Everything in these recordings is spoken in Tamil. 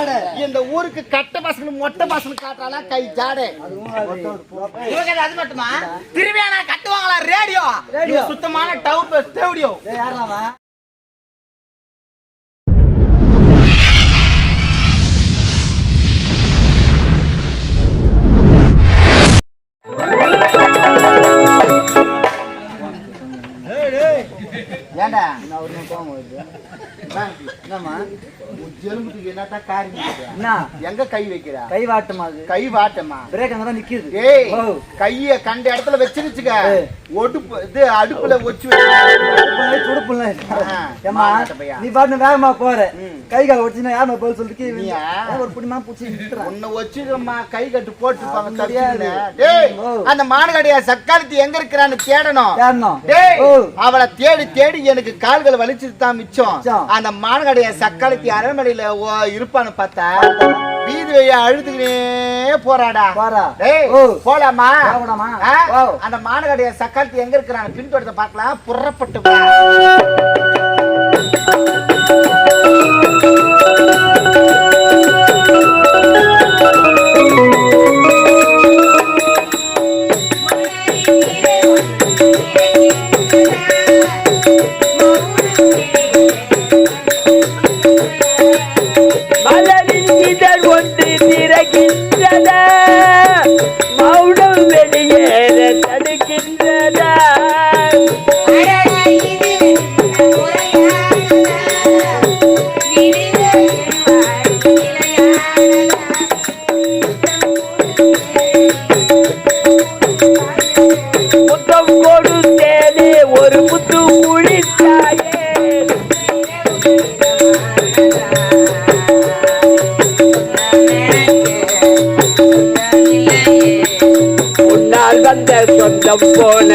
ஜாடை. இந்த ஊருக்கு கட்ட பசங்க மொட்டை பசங்க காட்டுறாளா கை ஜாடை. அது மட்டுமா? திரும்பியானா கட்டுவாங்களா? ரேடியோ. ரேடியோ. சுத்தமான டவுட் தேவடியோ டேய் யாரா அவன்? ஏண்டா நான் ஒரு நிமிஷம் கோவம் வருது என்னம்மா எலும்புக்கு காரியம்? என்ன? எங்க கை வைக்கிறா? கை வாட்டமா கை வாட்டமா? பிரேக் அங்க தான் நிக்குது. ஏய். கைய கண்ட இடத்துல வச்சிருச்சுக்க. ஏய். ஒடுப்பு இது அடுப்புல வச்சு. துடுப்புல. நீ பாட்டு வேகமா போற. கை கால் ஒடிச்சுனா யாருமா பதில் நீயா? ஏன் ஒரு புடிமா பூச்சி உன்னை வச்சுக்கம்மா கை கட்டு. டேய் ஓ. அந்த மானுகடைய சக்காலத்தி எங்க இருக்கிறான்னு தேடணும் டேய் அவளை தேடி தேடி எனக்கு கால்கள் வலிச்சது தான் மிச்சம். அந்த மானுகடைய சக்காலத்தி அரண்மனையில இருப்பான்னு பார்த்தா வீதி வழியா அழுதுகினே போறாடா. போலாமா. அந்த மானுகடைய சக்காலத்தி எங்க இருக்கிறான்னு பின்தொடர்ந்து பார்க்கலாம் புறப்பட்டு சொந்தம்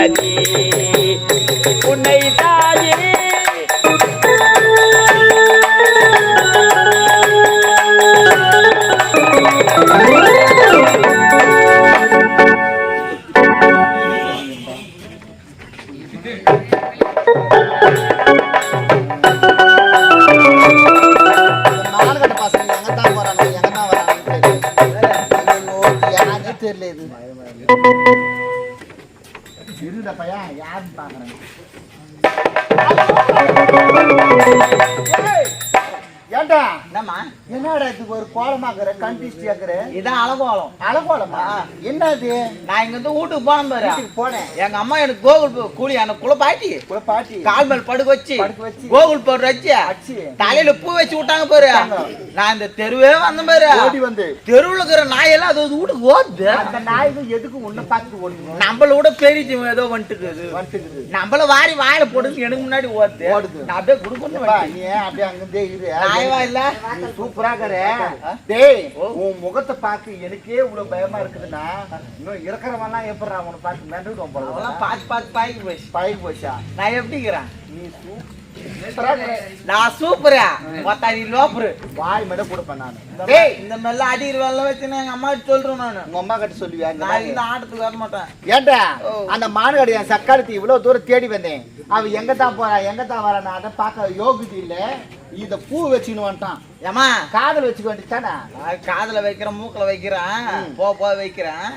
ஏன்டா என்னம்மா? என்னடா இது ஒரு கோலமாக்குற கண்டிஸ்ட் ஆக்குற இதான் அலங்கோலம் அலங்கோலமா என்னது? நான் இங்க இருந்து வீட்டுக்கு போனேன் பாரு. போனேன். எங்க அம்மா எனக்கு கோகுல் கூலி எனக்கு குளப்பாட்டி. கூட பாட்டி கால் மேல் படுக்க வச்சு. படுக்க வச்சு. கோகுல் பவுடர் வச்சு. தலையில பூ வச்சு விட்டாங்க பாரு. நான் இந்த தெருவே வந்தேன் பாரு. ஓடி வந்து. தெருவுல இருக்கிற நாயெல்லாம் அது அது வீட்டுக்கு ஓடுது. அந்த நாய்க்கு எதுக்கு உன்னை பார்த்து ஓடுங்க நம்மள விட பெரிய ஏதோ வந்துக்குது நம்மள வாரி வாயில போட்டு எனக்கு முன்னாடி ஓடுது. ஓடுது. நான் அப்படியே குடுக்கணும் நீ அப்படியே அங்கிருந்தே இரு. நாயவா இல்ல சூப்பரா இருக்கற. டேய் உன் முகத்தை பார்த்து எனக்கே இவ்வளவு பயமா இருக்குதுன்னா இன்னும் இருக்கிறவன்லாம் எப்படிடா உன்னை பார்த்து போல அவெல்லாம் பார்த்து பார்த்து பாய்க்கு போயிடுச்சு பழகி போச்சா? நான் எப்படிங்கிறேன்? நீ சூப்பரா. நான் சூப்பரா. நீ லோப்பரு வாய் மட்டும் கொடுப்பேன் நான். டேய் இந்த மாதிரிலாம் அடிக்கிற வேலை வச்சு நான் எங்க அம்மா சொல்றேன் நானு. உங்க அம்மா கிட்ட சொல்லுவியா? நான்? இந்த ஆட்டத்துக்கு வர மாட்டேன். ஏன்டா. அந்த மானுகடைய சக்காலத்தி இவ்வளவு தூரம் தேடி வந்தேன். அவ எங்க தான் போறா எங்க தான் வரா நான் அதை பார்க்க யோகியது இல்ல. இந்த பூ வச்சுன்னு வந்துட்டான். ஏமா காதல் வச்சுக்க வேண்டியதானா காதுல வைக்கிறேன் மூக்குல வைக்கிறேன். போ போ வைக்கிறேன்.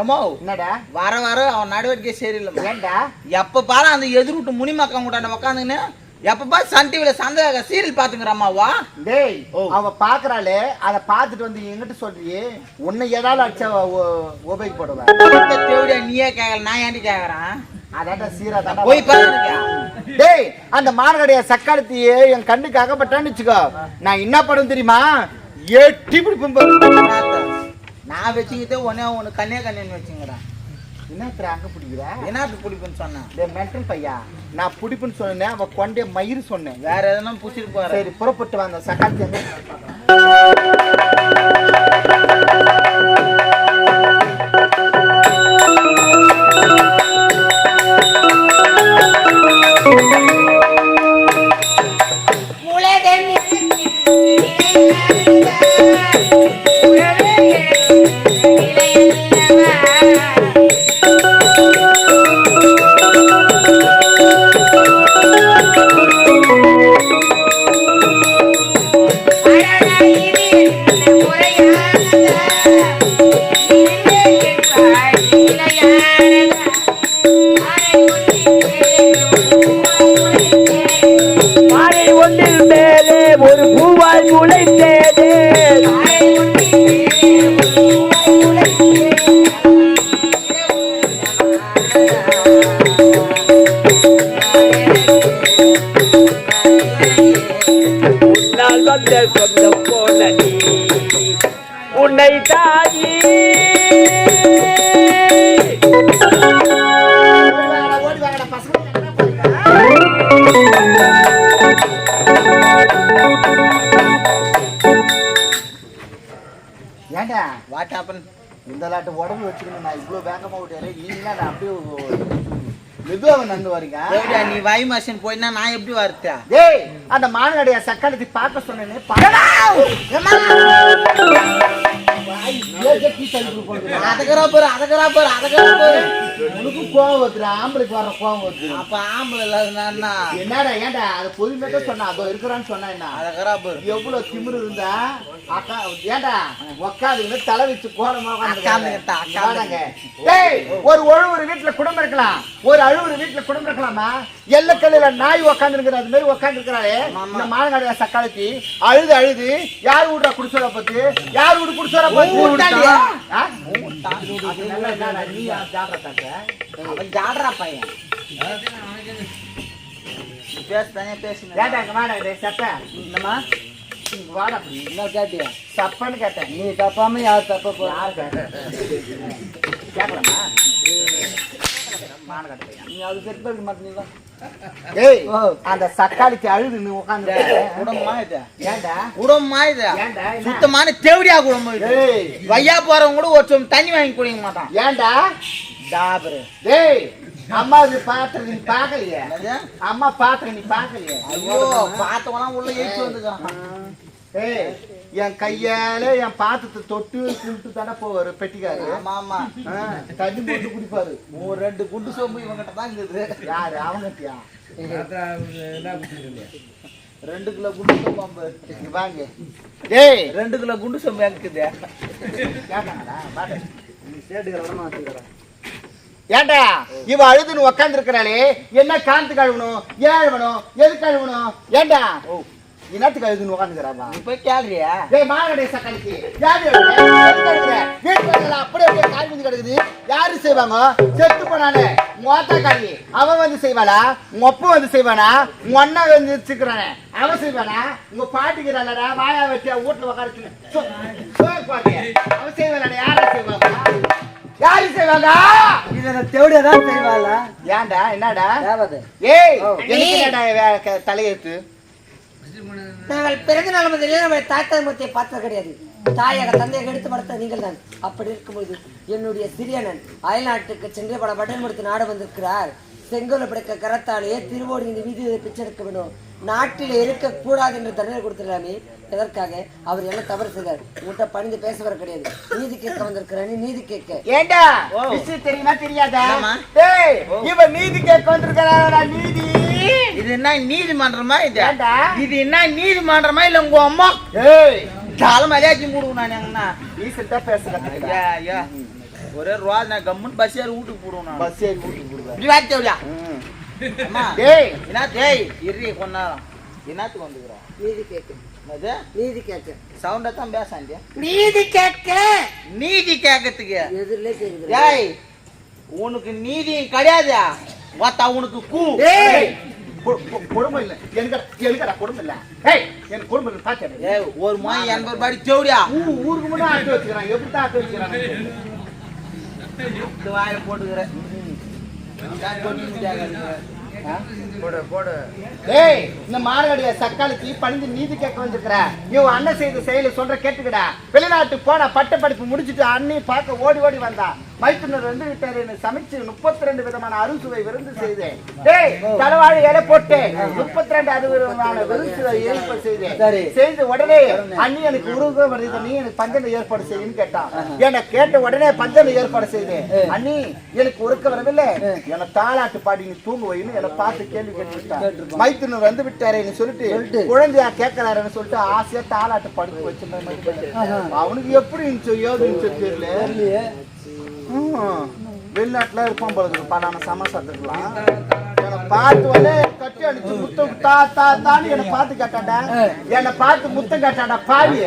ஏமோ என்னடா? வர வர அவன் நடவடிக்கை சரியில்லை ஏன்டா எப்ப பாரு அந்த எதிர்விட்டு முனிமக்கம் கூட்டாண்ட உக்காந்துன்னு எப்ப பாரு சன் டிவில சந்தேக சீரியல் பாத்துங்கிறம்மாவா டேய். அவ பாக்குறாளே அத பாத்துட்டு வந்து என்கிட்ட சொல்றியே உன்னை ஏதாவது அடிச்சா உபயோகப்படுவேன் தேவடியா நீயே கேட்கல நான் ஏன்டி கேக்குறேன்? அதாட்ட சீரா தாண்டா போய் டேய் அந்த மானகடைய சக்காலத்தியே என் கண்ணுக்கு அகப்பட்டான்னு வச்சுக்கோ. நான் என்ன பண்ணும் தெரியுமா? எட்டி பிடிப்பேன். நான் வச்சுக்கிட்டே ஒன்னே ஒண்ணு கண்ணே கண்ணேன்னு வச்சுங்கிறேன் என்னத்துல அங்க பிடிக்கிற? என்னத்துக்கு பிடிப்புன்னு சொன்னேன் டேய் மென்டல் பையா? நான் பிடிப்புன்னு சொன்னேன் அவ கொண்டே மயிர் சொன்னேன். வேற எதனா புடிச்சிட்டு போறேன் சரி புறப்பட்டு வந்த சக்காலத்தி போனடி உன்னை தாயி ஓடி வாங்கடா, ஓடி வாங்கடா, பசங்க வாட் ஹேப்பன் இந்த லாட்டு உடம்பு வச்சுக்கணும் நான் இவ்வளோ வேகமாக விட்டேன் நீங்க நான் அப்படியே மெதுவாக நடந்து வரீங்க? நீ வாய் மாசன் போயினா நான் எப்படி வரத்தா டேய் அந்த மானடைய சக்காலத்தை பார்க்க சொன்னேனே அதகரா பாரு அதகரா பாரு அதகரா பாரு உனக்கு கோவம் வருது ஆம்பளைக்கு வர கோவம் வருது அப்ப ஆம்பளை இல்லாதனா என்னடா ஏன்டா? அது பொதுமையாக சொன்னா அதோ இருக்கிறான்னு சொன்னா என்ன? அதகரா பாரு எவ்வளவு திமிரு இருந்தா அக்கா ஏன்டா? உக்காதுன்னு தலை வச்சு கோலமா உக்காந்துக்கிட்டா, உட்காந்துங்க டேய் ஒரு ஒழுவுறு வீட்டுல குடும்பம் இருக்கலாம். ஒரு அழுவுறு வீட்டுல குடும்பம் இருக்கலாமா? எல்லக்கல்லுல நாய் உக்காந்துருக்கிற அது மாதிரி உக்காந்துருக்கிறாளே. இந்த மானகாடிய சக்காலத்தி அழுது அழுது யார் வீடுற குடிசோட பத்து யார் வீடு குடிசோட பத்து ஜாடுறா பையன் பேசுங்க இங்க வாடா டேய் சட்டை இங்க வாடா என்ன கேட்டியா? சப்பன்னு கேட்டேன். நீ தப்பாம யார் தப்ப போ யார் கேட்டேன் கேட்கலாமா. நீ அது மாட்டீங்களா ஏய். அந்த சக்காளிக்கு அழுது நீ உட்காந்து குடம்பா இது ஏன்டா? குடம்பா இது ஏன்டா? சுத்தமான தேவடியா குடும்பம் இது. வையா போறவங்க கூட ஒரு தண்ணி வாங்கி குடிக்க மாட்டான். ஏன்டா? டாபரு டேய் அம்மா இது பாத்திரம் நீ பார்க்கலையே என்னது? அம்மா பாத்திரம் நீ பார்க்கலையே ஐயோ பார்த்தவங்களாம் உள்ள ஏற்றி வந்துக்கிறான் ஏய் என் கையால என் பாத்திரத்தை தொட்டு கும்பிட்டு தானே போவாரு பெட்டிக்காரு. ஆமா ஆமா. ஆ, தண்ணி போட்டு குடிப்பாரு. ஒரு ரெண்டு குண்டு சோம்பு இவங்கிட்ட தான் இருக்குது யாரு அவங்கட்டியா? ரெண்டு கிலோ குண்டு சோம்பு இங்க வாங்க. டேய் ரெண்டு கிலோ குண்டு சோம்பு இருக்குது கேட்டாங்கடா பாட்டு நீ சேட்டுக்கிற இடமா வச்சுக்கிறேன். ஏண்டா இவ அழுதுன்னு உக்காந்து இருக்கிறாளே என்ன காந்து கழுவணும்? ஏன் அழுவணும்? எது கழுவணும் ஏண்டா? ஓ என்னத்துக்கு அழுதுன்னு உக்காந்துக்கிறாப்பா நீ போய் கேள்றியா டேய் மாங்கடைய சக்காளிக்கு யாரு அழுவுற? எதுக்கு அழுவுற? வீட்டு வாசல்ல அப்படியே அப்படியே கால் மிதி கிடக்குது யாரு செய்வாங்க செத்து போனானே உங்க ஆத்தாக்காரி அவன் வந்து செய்வாளா உங்க அப்பா வந்து செய்வானா உங்க அண்ணா வந்து வச்சுக்கிறானே அவன் செய்வானா உங்க பாட்டிக்கிறாளடா வாயா வச்சு வீட்டுல உட்கார அவன் செய்வாளா யாரா செய்வாங்க யாரு செய்வாங்க இதை தேவடியா செய்வாளா ஏன்டா என்னடா ஏய் தலையெழுத்து நாங்கள் பிறந்த நாள் முதலில் நம்முடைய தாத்தா மூர்த்தியை பார்த்தது கிடையாது. தாயாக தந்தையாக எடுத்து வளர்த்த நீங்கள் தான். அப்படி இருக்கும்போது என்னுடைய சிறியனன் அயல்நாட்டுக்கு சென்று பல பட்டன் கொடுத்து நாடு வந்திருக்கிறார். செங்கோல படைக்க கரத்தாலேயே திருவோடி இந்த வீதியை பிச்செடுக்க வேணும். நாட்டில் இருக்க கூடாது என்று தண்டனை கொடுத்துடலாமே. எதற்காக? அவர் என்ன தவறு செய்தார்? உங்கள்கிட்ட பணிந்து பேச வர கிடையாது. நீதி கேட்க வந்திருக்கிறார் நீதி கேட்க. ஏண்டா? தெரியுமா தெரியாதா? இவன் நீதி கேட்க வந்திருக்காடா நீதி. இது என்ன நீதிமன்றமா இது? இது என்ன நீதிமன்றமா இல்ல உங்க அம்மா? ஏய். காலம் மரியாதை மூடுவோம் நான் எங்கன்னா ரீசெண்டா பேசுறேன். ஐயா ஒரே ரூபா நான் கம்முன்னு பஸ் ஏறி வீட்டுக்கு போடுவோம் நான். பஸ் ஏறி கூட்டிட்டு போடுவேன். எப்படியா அம்மா டேய் என்ன டேய் இரு கொஞ்ச நேரம் என்னத்துக்கு வந்துக்கிறோம்? நீதி கேட்க. நீதி கேட்க. சவுண்டா தான் பேசாண்டியா? நீதி கேட்க. நீதி கேட்கறதுக்கு. எதிரிலே கேட்குது டேய் உனக்கு நீதி கிடையாது? வாத்தா உனக்கு கூ. டேய் கொ- கொ- கொடுமை இல்ல. எனக்கு இல்ல. ஏய் எனக்கு கொடுமை இல்ல பாத்தேன் ஏய் ஒரு மாதிரி எண்பது பாடி தேவடியா ஊருக்கு முன்னாடி ஆட்டு வச்சுக்கிறான். எப்படி தான் ஆட்டு வச்சுக்கிறான் வாயில போட்டுக்கிறேன். ஏய் இந்த மார்கடிய சக்காலுக்கு பணிந்து நீதி கேட்க வந்திருக்கிற. இவன் அண்ணன் செய்த செயலை சொல்ற கேட்டுக்கடா. வெளிநாட்டு போன பட்ட படிப்பு முடிச்சிட்டு அண்ணி பார்க்க ஓடி ஓடி வந்தா. மைத்துனர் வந்து விட்டாரு சமைச்சு முப்பத்தி ரெண்டு விதமான அறுசுவை விருந்து செய்தேன். டேய் தலைவாழி இலை போட்டு முப்பத்தி ரெண்டு அறுபதான விருந்து ஏற்பாடு செய்தேன். சரி. செய்து உடனே அண்ணி எனக்கு உருவம் வருது நீ எனக்கு பஞ்சனை ஏற்பாடு செய்யுன்னு கேட்டான். என்ன கேட்ட உடனே பஞ்சனை ஏற்பாடு செய்தேன். அண்ணி எனக்கு உருக்க வரவில்லை. என்ன தாளாட்டு பாடி நீ தூங்க வைன்னு என்னை பார்த்து கேள்வி கேட்டுட்டான் மைத்துனர் வந்து விட்டாரேன்னு சொல்லிட்டு குழந்தையா கேட்கறாருன்னு சொல்லிட்டு ஆசையா தாளாட்டு படுக்க வச்சிருந்தேன் அவனுக்கு எப்படி இருந்துச்சோ ஏது இருந்துச்சோ தெரியல. வெளிநாட்டுல இருப்பான் போல பலான சமசத்துக்கலாம் பார்த்து வந்து கட்டி அடிச்சு முத்தம் தா தா தான்னு என்னை பார்த்து கேட்டாண்டா என்னை பார்த்து முத்தம் கேட்டாண்டா பாவி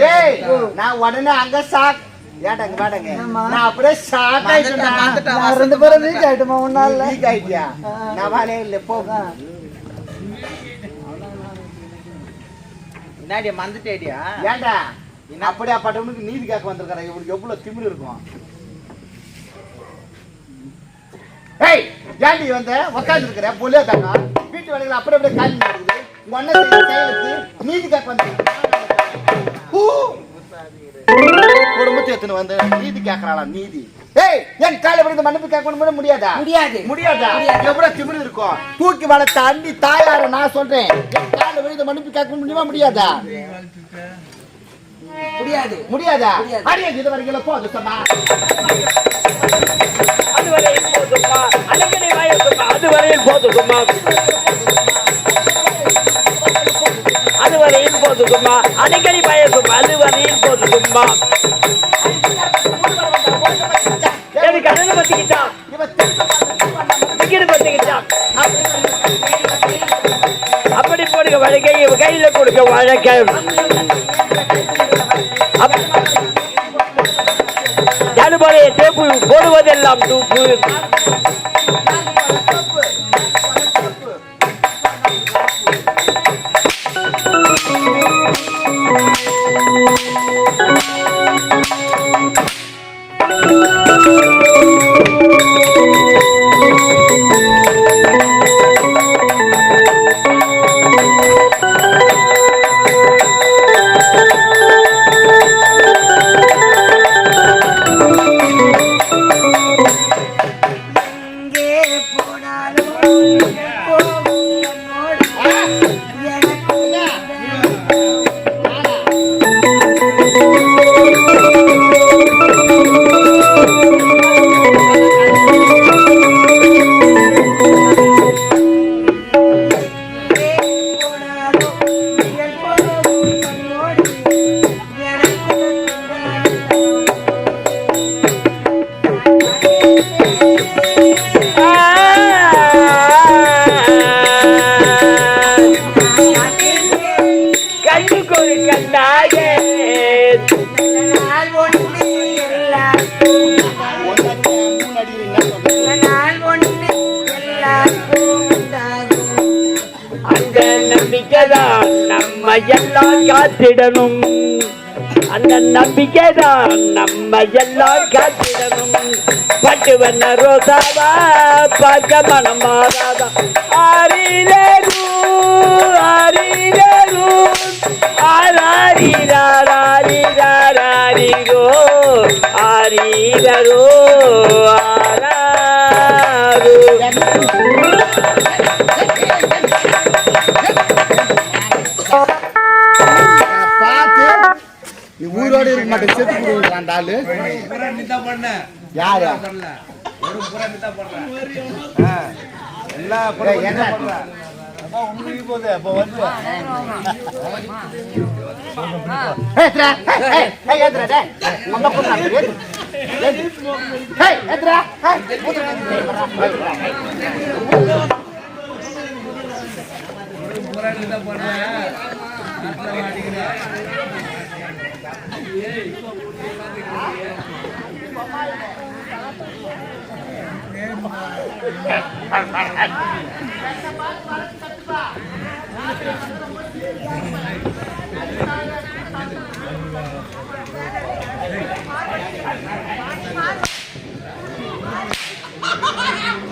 டேய் நான் உடனே அங்க ஷாக் ஏட்டாங்க வாடங்க. நான் அப்படியே ஷாக் ஆயிட்டேன் ரெண்டு பேரும் வீக் ஆயிட்டுமா ஒன்னால லீக் ஆயிட்டியா? நான் வாலே இல்ல போ. நாடியா மந்துட்டேடியா ஏன்டா? அப்படியா பட்டவனுக்கு நீதி கேட்க வந்திருக்காரு இவனுக்கு எவ்வளவு திமிரு இருக்கும். ஏய் ஏன்டி வந்த உட்கார்ந்து இருக்கிற பொலியா தாங்க வீட்டு வேலைகள் அப்படியே அப்படியே காலி நடக்குது செயலுக்கு நீதி கேட்க வந்திருக்க குடும்பத்தை எத்தனை வந்து? நீதி கேட்கறாளா நீதி. ஏய் என் காலை விழுந்து மன்னிப்பு கேட்கணும் முடியாதா? முடியாது. முடியாதா. எவ்வளவு திமிரு இருக்கும் தூக்கி வளர்த்த அண்டி தாயார நான் சொல்றேன். என் காலை விழுந்து மன்னிப்பு கேட்க முடியுமா முடியாதா? முடியாது. முடியாதா. அடியே இது வரைக்கும் போதும் சொன்னா அதுவரையில் போதுமா அடிக்கடி வயசுமா அதுவரையில் போதுமா அதுவரையில் போதுக்குமா அடிக்கடி அது அதுவரையில் போதுமா? எனக்கு அண்ணன் டிக்கெட் அப்படி போடுங்க வழக்கை இவ கையில கொடுக்க வழக்க. தேப்பு போடுவதெல்லாம் தூப்பு எங்கே நம்ம எல்லாம் காத்திடணும். அந்த நம்பிக்கைதான் நம்ம எல்லாம் காத்திடணும். பட்டு வண்ண ரோசாவா பார்க்க மனம் மாறாதா ஆரிலேரு ஆரிலேரு ஆராரிராரிராரிரோ ஆரிரோ ஆராரு. உயிரோடு இருக்க மாட்டேன். செத்து கொடுக்குறான் அந்த ஆளு. யாரு? Ha ha ha!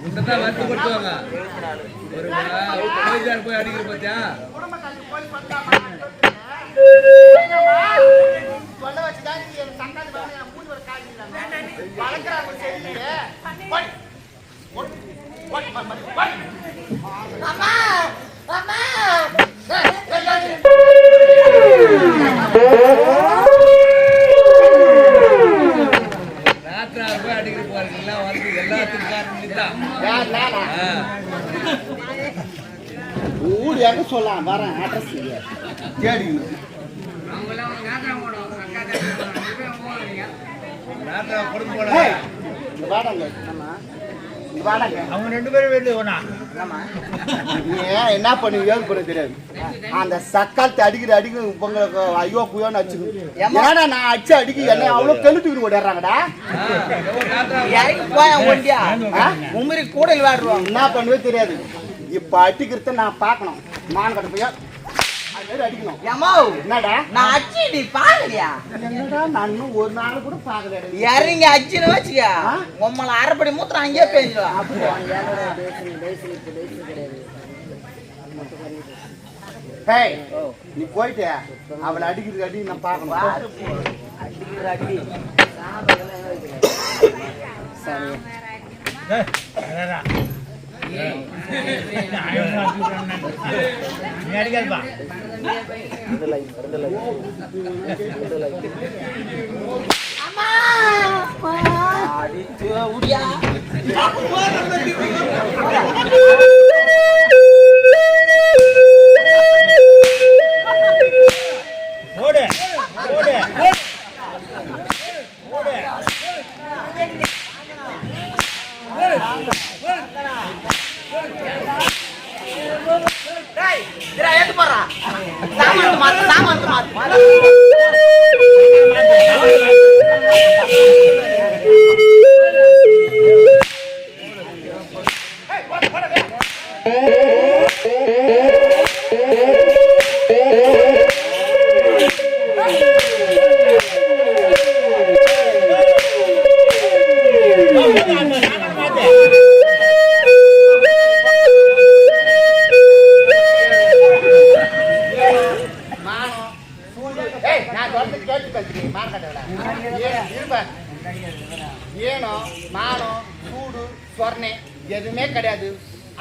முன்னதான் வந்து கொடுத்துவாங்க. ஒரு போய் அடிக்கிற பார்த்தியா சொல்ல வச்சுதான் நீ எனக்கு சங்காதி பாருங்க, என் மூஞ்சி ஒரு காய் வளர்க்குறாங்க போய். அம்மா! அம்மா! எங்க சொல்லலாம்? வரேன். அட்ரஸ் தேடி கொடுத்து போட அவங்க ரெண்டு பேரும் ஒண்ணா? நீ என்ன பண்ணுவியோ பண்ண தெரியாது. அந்த சக்காலத்தை அடிக்கிற அடிக்கிற உங்களுக்கு ஐயோ குயோன்னு அடிச்சுக்கு ஏன்னா நான் அடிச்சு அடிக்க என்ன அவ்வளோ கெழுத்துக்கிட்டு ஓடிடுறாங்கடா? ஒண்டியா? உமரி கூடையில் வாடுறோம். என்ன பண்ணுவே தெரியாது. இப்ப அடிக்கிறத நான் பார்க்கணும். மான் கட்ட போய் அது மாதிரி அடிக்கணும். ஏமோ என்னடா? நான் அச்சி நீ பாக்கலையா? என்னடா நான் ஒரு நாள் கூட பார்க்கல இறங்கி அச்சின்னு வச்சுக்க. உம்மளை அரைப்படி மூத்திரம் அங்கேயே பேஞ்சிடும் ஹேய் நீ போயிட்டு. அவளை அடிக்கிறது அடி நான் பார்க்கணும். சரி அடிச்சு எதுவுமே கிடையாது.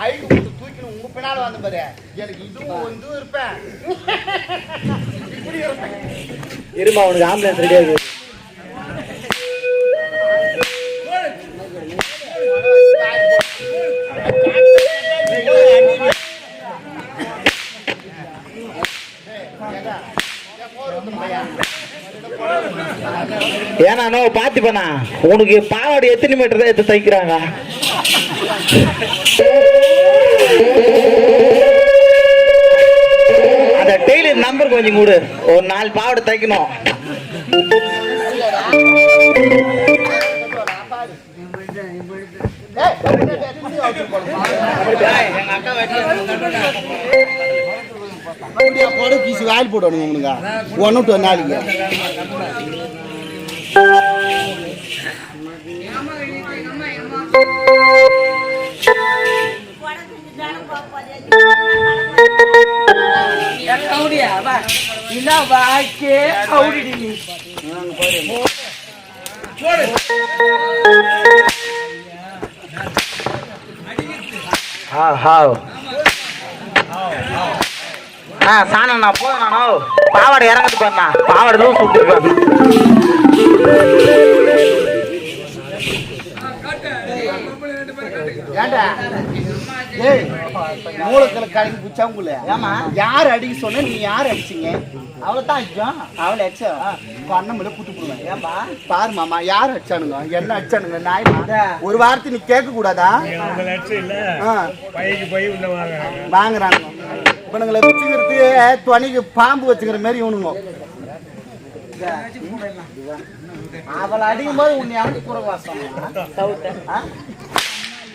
அழுக்கு போட்டு தூக்கின்னு உங்க பின்னால வந்து பாரு. எனக்கு இதுவும் வந்து இருப்பேன். இப்படி இருப்பேன். இருமா உனக்கு ஆம்புலன்ஸ் ரெடி ஆகுது ஏன்னா நோ பாத்துப்பண்ணா உனக்கு பாவாடை எத்தனை மீட்டர் தான் எடுத்து தைக்கிறாங்க? அந்த டெய்லர் நம்பர் கொஞ்சம் கூடு ஒரு நாலு பாவாடை தைக்கணும் ஏய், கீசி வாயில் போடணும் உனக்கு ஒன்று டு நாளைக்கு என்ன வாக்கே ஆ சாணம் நான் போதும் பாவாடை இறங்கிட்டு பாருண்ணா பாவாடை தான் சுட்டுருக்கேன் ஏண்டா? ஏய் மூலத்துல கலங்கி குச்சாங்குல ஏமா யார் அடிக்க சொன்ன? நீ யார் அடிச்சீங்க? அவ்வளோதான் அடிச்சோம். அவளை அடிச்சா? பண்ணமில்ல புட்டு போடுவேன். ஏன்பா பாரு மாமா யார் அடிச்சானுங்க? என்ன அடிச்சானுங்க? நாய்மா ஒரு வார்த்தை நீ கேட்க கூடாதா ஆ, பைக்கு போய் உள்ள வாங்க வாங்குறானுங்க இவனுங்களை வச்சுக்கிறதுக்கு துணிக்கு பாம்பு வச்சுக்கிற மாதிரி இவனுங்க. அவளை அடிக்கும் போது உன்னை அவனுக்கு குறவாசம்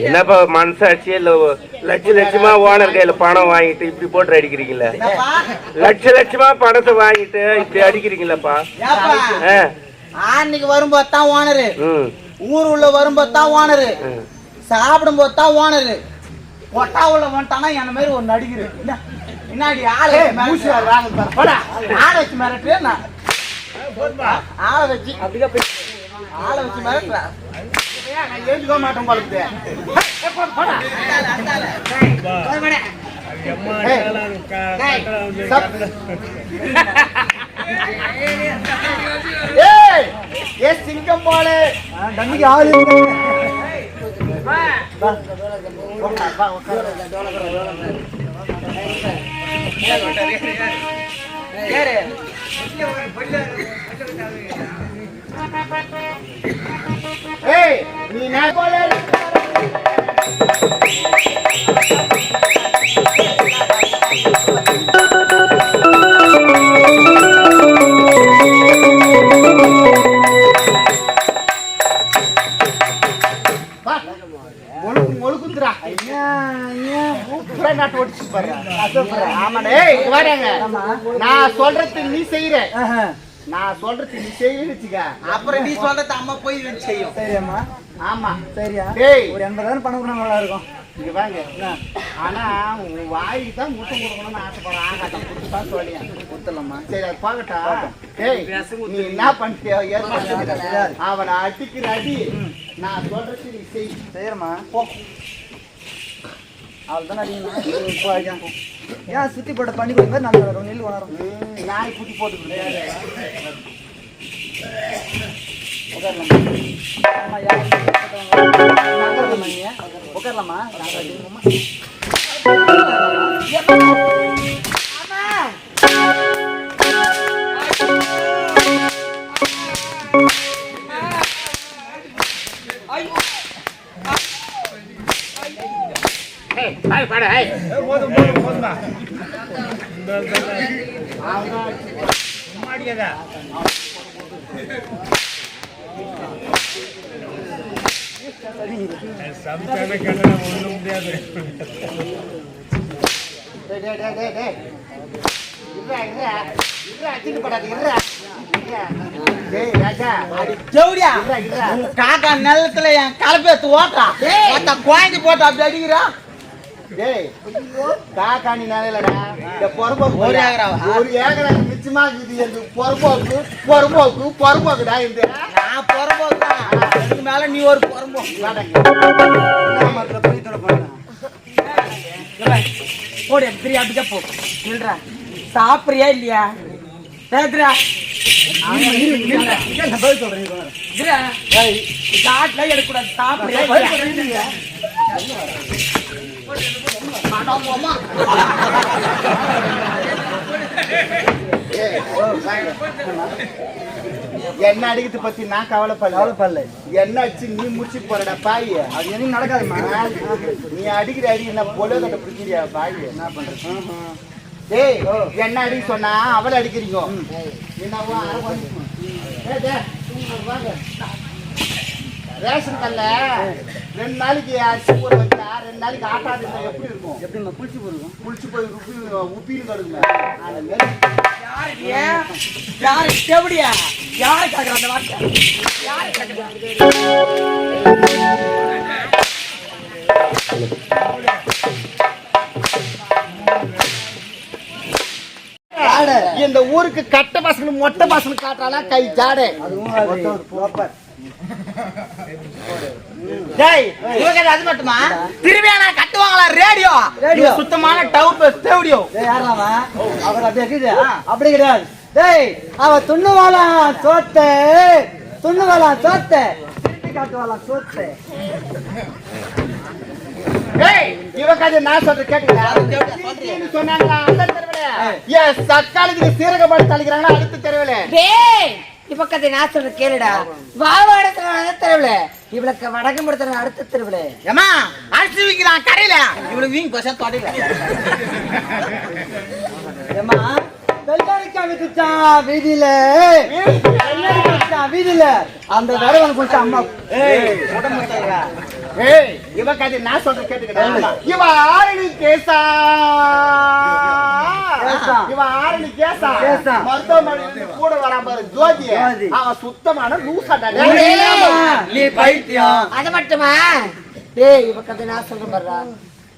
என்னப்பா மனசாட்சி இல்ல லட்ச லட்சமா ஓனர் கையில பணம் வாங்கிட்டு இப்படி போட்டு அடிக்கிறீங்களா லட்ச லட்சமா பணத்தை வாங்கிட்டு இப்படி அடிக்கிறீங்களப்பா அன்னைக்கு வரும்போது தான் ஓனரு. ஊர் உள்ள வரும்போது தான் ஓனரு. சாப்பிடும் போது தான் ஓனரு. ஒட்டா உள்ள வந்துட்டானா என்ன மாதிரி ஒரு நடிகர் என்ன? பின்னாடி ஆளை. ஆளை வச்சு மிரட்டு ஆளை வச்சு ஆளை வச்சு மிரட்டுற. நான் எழுதிக்க மாட்டேன் ஏ சிங்கம் போல தண்ணிக்கு ஆளு ஏய் நீ நான் பாரு. நான் சொல்றது நீ செய்யற நான் சொல்றது நீ செய்யறன்னு வச்சுக்க. அப்புறம் நீ சொல்றது அம்மா போய் வந்து செய்யும். சரியாம்மா ஆமா. சரியா? டேய் ஒரு எண்பதாயிரம் பணம் கூட நல்லா இருக்கும். இங்க வாங்க. ஆனா உன் வாய்க்கு தான் முத்தம் கொடுக்கணும்னு ஆசைப்படுறேன். ஆகாட்டம் கொடுத்து தான் சொல்லியா? கொடுத்துடலாமா சரி அது பார்க்கட்டா? டேய் நீ என்ன பண்ணிட்டியோ ஏற்பாடு அவனை அடிக்கிற அடி. நான் சொல்றது நீ செய். செய்யறமா போ. அவள் தான் ஏன் சுத்தி போட்ட பண்ணி கொடுங்க நல்லா வரும் நெல் வளரும். நாய் குட்டி போட்டு உட்காரலாமா உட்காரலாமா இருடா. டேய் ராஜா அடி ஜவுடியா இருடா இருடா உன் காக்கா நிலத்துல என் கலப்பேத்து ஓட்டா குழந்தை போட்டு அப்படி அடிக்கிறா டேய் காக்காணி நிலையிலடா இந்த பொறம்போக்கு ஒரு ஏக்கராவா? ஒரு ஏக்கரா மிச்சமா இருக்குது. எனக்கு பொறம்போக்கு பொறம்போக்கு பொறம்போக்குடா இந்த நான் புறம்போக்குதான் அதுக்கு மேல நீ ஒரு புறம்போக்கு மரத்தில் பண்ணி தர போறேன் போடு பிரியா அப்படிக்கா போ. இல்லடா சாப்பிடுறியா இல்லையா? காட்டுல எடுக்கூடாது சாப்பிடுறியா? இல்லையா? என்ன அடிக்கிறது பத்தி நான் கவலைப்படல. கவலைப்படல. என்ன அடிச்சு நீ முடிச்சு போறடா பாய். அது எதுவும் நடக்காதுமா நீ அடிக்கிற அடி என்ன பொழுத கட்ட பிடிக்கிறியா பாய்? என்ன பண்ற டேய் என்ன அடிக்க சொன்னா அவளை அடிக்கிறீங்க. என்னவோ அரை மணி- ஏய், டேய், இங்க வாங்க. ரேஷன் கல்ல ரெண்டு நாளைக்கு அரிசி ஊற வச்சா ரெண்டு நாளைக்கு ஆட்டாது எப்படி இருக்கும்? எப்படிம்மா குளிச்சு போடுவோம். புளிச்சு போய் உப்பி உப்பின்னு கடுங்க அந்த மாதிரி யாரு செவடியா? யாரு கேக்குற அந்த வார்த்தை? யாரு கேக்குறா? இந்த ஊருக்கு கட்ட பசங்க மொட்டை பசங்க காட்டுறாளா கை ஜாடை. அதுவும் டேய் இவங்க அது மட்டுமா? திரும்பியானா கட்டுவாங்களா? ரேடியோ? ரேடியோ. சுத்தமான டவுப் ஸ்டேடியோ. டேய் யாராமா அவர் அப்படியே இருக்குது அப்படி கிடையாது. டேய் அவ துண்ணுவாளாம் சோத்த? துண்ணுவாளாம் சோத்த? திருப்பி காட்டுவாளாம் சோத்த? நான் சொன்னாங்களா? அந்த தெருவில. தக்காளிக்கு சீரகப்பாடு தளிக்கிறாங்களா? அடுத்த தெருவில. டேய் இப்ப கதை நான் சொல்ற கேளுடா வாவாடத்துல தெருவுல. இவளுக்கு வடக்கு முடித்த அடுத்த தெருவுல. ஏமா அரிசி விக்கிறான் கடையில. இவளுக்கு வீங்க பசங்க தொடையில. ஏமா வெள்ளரிக்கா வித்துச்சான் வீதியில? வெள்ளரிக்கா வித்துச்சான் வீதியில? அந்த வரவன் குடிச்ச அம்மா ஏய். இவ கதை நான் சொல்றேன் கேட்டுக்கிட்டா இவ ஆரணி கேசா. கேசா. இவ ஆரணி கேசா. கூட வராம பாரு ஜோதி ஜோதி. அவன் சுத்தமான லூசாடா நீ பைத்தியம். அது மட்டுமா? டேய் இவ கதை நான்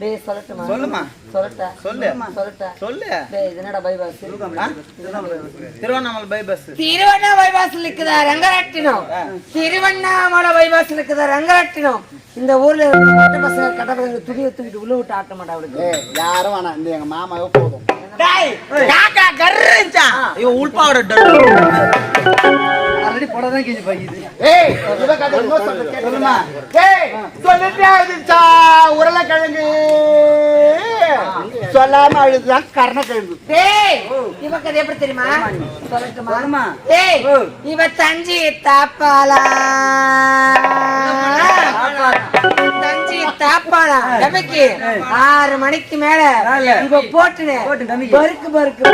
டேய் சொல்லட்டுமா? சொல்லுமா. பைபாஸ்? திருவண்ணாமலை பைபஸ். இருக்குதா? ரங்கராட்டினம். திருவண்ணாமலை பைபாஸ்ல இருக்குதா? ரங்கராட்டினம். இந்த ஊர்ல பசங்க பசங்க துணியை தூக்கிட்டு உள்ள விட்டு ஆட்ட மாட்டா அவளுக்கு யாரும் வேணாம். இந்த எங்க மாமாவே போதும். ஆல்ரெடி புடதான் கிஞ்சி போயிது ஏய் கேட்டுக்கிட்டா ஏய் சொல்லிட்டே உருளைக்கிழங்கு. சொல்லாம அழுதுதான் கருணக்கிழங்கு டேய் இவ கதை எப்படி தெரியுமா? சொல்லட்டுமா. டேய் இவ தஞ்சி தாப்பாளா. தஞ்சி தாப்பாளா. டமைக்கு ஆறு மணிக்கு மேல. இவ போட்டுனே. பருக்கு பருக்கு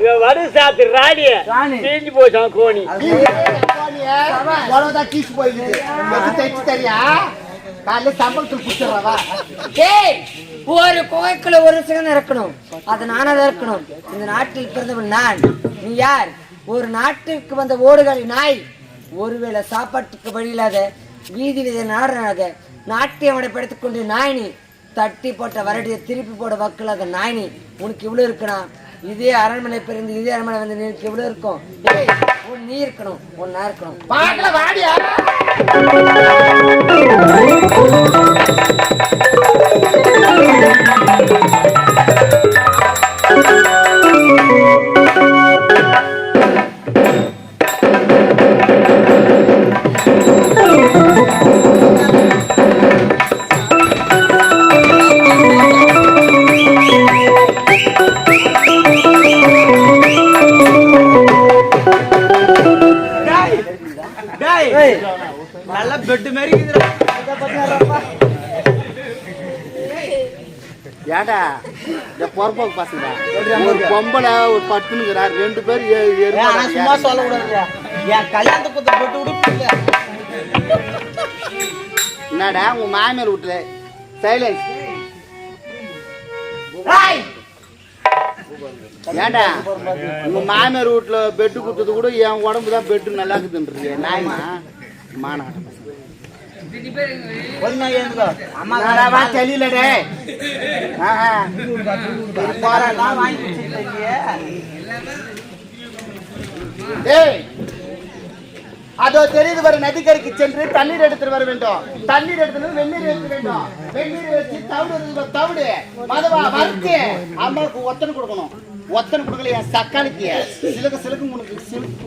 இவன் வடு சாத்து ராணிய ராணி. தீஞ்சு போச்சான் கோணி. உழவுதான் கீச்சு போயிடுது தைச்சு தெரியா ஒரு குகைக்குள்ள ஒரு சிகன் இருக்கணும் அது நானாதான் இருக்கணும் இந்த நாட்டில் பிறந்தவன் நான் நீ யார் ஒரு நாட்டிற்கு வந்த ஓடுகளை நாய் ஒருவேளை சாப்பாட்டுக்கு வழியில்லாத வீதி விதை நாடனாக நாட்டியம் படுத்துக் கொண்டு நாயினி தட்டி போட்ட வரடியை திருப்பி போட வக்கலாத நாயினி உனக்கு இவ்வளவு இருக்குனா இதே அரண்மனை பிறந்து இதே அரண்மனை வந்து எனக்கு இவ்வளவு இருக்கும். நீ இருக்கணும் ஒன்னா இருக்கணும். பாக்கல வாடியா நல்ல ஏடா இந்த பொறப்போக்கு பசங்க ஒரு பொம்பளை ஒரு பட்டுனுங்கிறார் ரெண்டு பேர் சும்மா சொல்ல கூடாதுடா. என் கல்யாணத்துக்கு பெட்டு. என்னடா உங்க மாமியார் வீட்டுல? சைலன்ஸ். ஏண்டா உங்க மாமியார் வீட்டுல பெட்டு கொடுத்தது கூட என் உடம்பு தான் பெட்டு நல்லா இருக்குதுன்றது நாயமா மாநாட்டம். அம்மா தெரியலடே நான் வாங்கி டேய் அதோ தெரியுது வர நதிக்கரைக்கு சென்று தண்ணீர் எடுத்துட்டு வர வேண்டும் தண்ணீர் எடுத்துட்டு வெந்நீர் எடுத்து வேண்டும் வெந்நீர் வச்சு தவிடு தவிடு மதவா வறுத்து அம்மாவுக்கு ஒத்தனை கொடுக்கணும் ஒத்தனை கொடுக்கல என் சக்காளிக்கு சிலுக்கு சிலுக்கு உனக்கு சிலுக்கு